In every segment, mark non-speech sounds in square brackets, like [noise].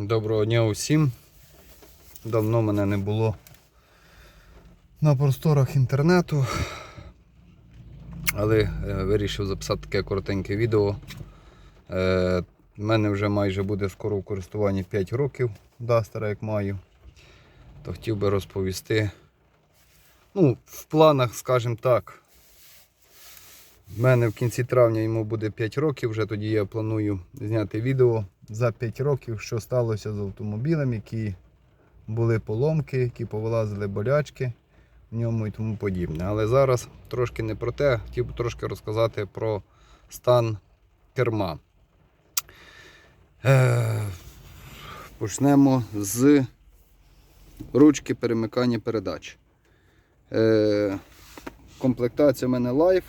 Доброго дня усім. Давно мене не було на просторах інтернету, але е, вирішив записати таке коротеньке відео. Е, в мене вже майже буде скоро в користуванні 5 років Дастера, як маю. То хотів би розповісти. Ну, в планах, скажімо так, в мене в кінці травня йому буде 5 років, вже тоді я планую зняти відео за 5 років, що сталося з автомобілем, які були поломки, які повилазили болячки в ньому і тому подібне. Але зараз трошки не про те, хотів би трошки розказати про стан керма. Е, Почнемо з ручки перемикання передач. Е, Комплектація в мене Life.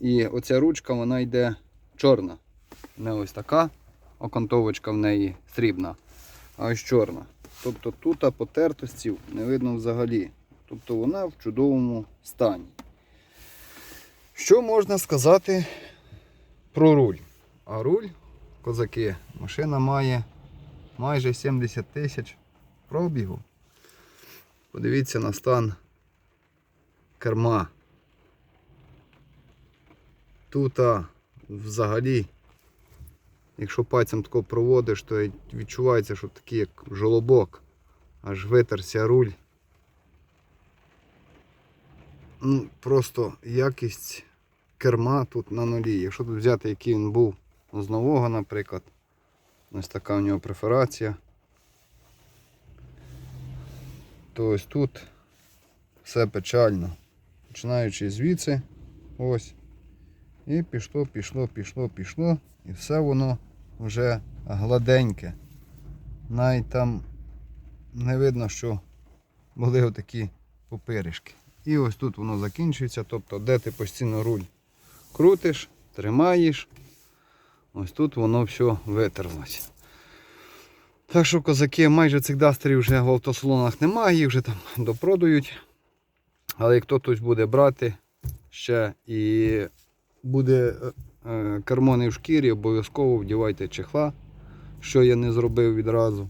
І оця ручка вона йде чорна. Не ось така, окантовочка в неї срібна, а ось чорна. Тобто тут потертостів не видно взагалі. Тобто вона в чудовому стані. Що можна сказати про руль? А руль, козаки, машина має майже 70 тисяч пробігу. Подивіться на стан керма. Тут взагалі, якщо пальцем тако проводиш, то відчувається, що такий як жолобок. Аж витерся руль. Ну, Просто якість керма тут на нулі. Якщо тут взяти, який він був з нового, наприклад, ось така у нього преферація, то ось тут все печально. Починаючи звідси, ось. І пішло, пішло, пішло, пішло. І все воно вже гладеньке. Навіть там не видно, що були отакі пупиришки. І ось тут воно закінчується. Тобто, де ти постійно руль крутиш, тримаєш, ось тут воно все витерлося. Так що козаки, майже цих дастерів вже в автосалонах немає, їх вже там допродають. Але як хтось буде брати ще і буде е, кермо не в шкірі, обов'язково вдівайте чехла, що я не зробив відразу.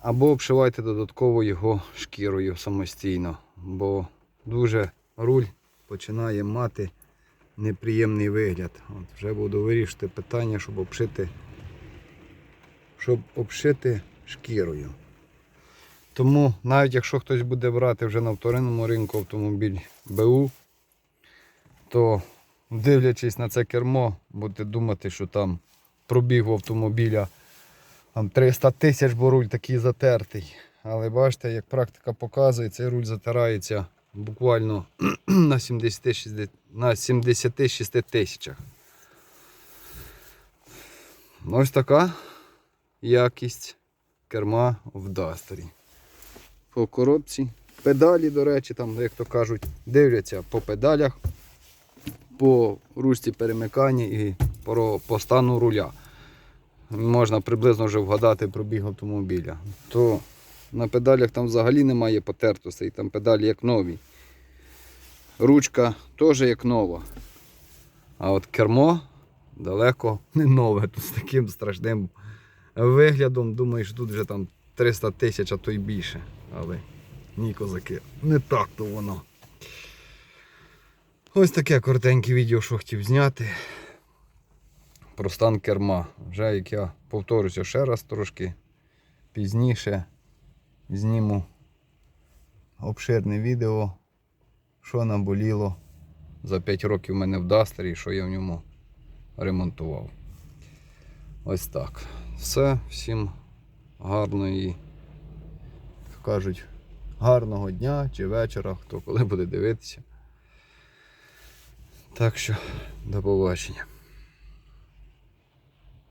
Або обшивайте додатково його шкірою самостійно, бо дуже руль починає мати неприємний вигляд. От Вже буду вирішити питання, щоб обшити, щоб обшити шкірою. Тому навіть якщо хтось буде брати вже на вторинному ринку автомобіль БУ, то дивлячись на це кермо, будете думати, що там пробіг у автомобіля там 300 тисяч, бо руль такий затертий. Але бачите, як практика показує, цей руль затирається буквально [clears throat] на 70-60 на 76 тисячах. Ось така якість керма в Дастері. По коробці. Педалі, до речі, там, як то кажуть, дивляться по педалях по ручці перемикання і по, стану руля. Можна приблизно вже вгадати пробіг автомобіля. То на педалях там взагалі немає потертостей, там педалі як нові. Ручка теж як нова. А от кермо далеко не нове. [laughs] Тут з таким страшним виглядом. Думаю, що тут вже там 300 тисяч, а то й більше. Але ні, козаки, не так то воно. Ось таке коротеньке відео, що хотів зняти. Про стан керма. Вже як я повторюся ще раз трошки пізніше зніму обширне відео, що наболіло за 5 років в мене в Дастері, що я в ньому ремонтував. Ось так. Все, всім гарної, кажуть, гарного дня чи вечора, хто коли буде дивитися. Так що, до побачення.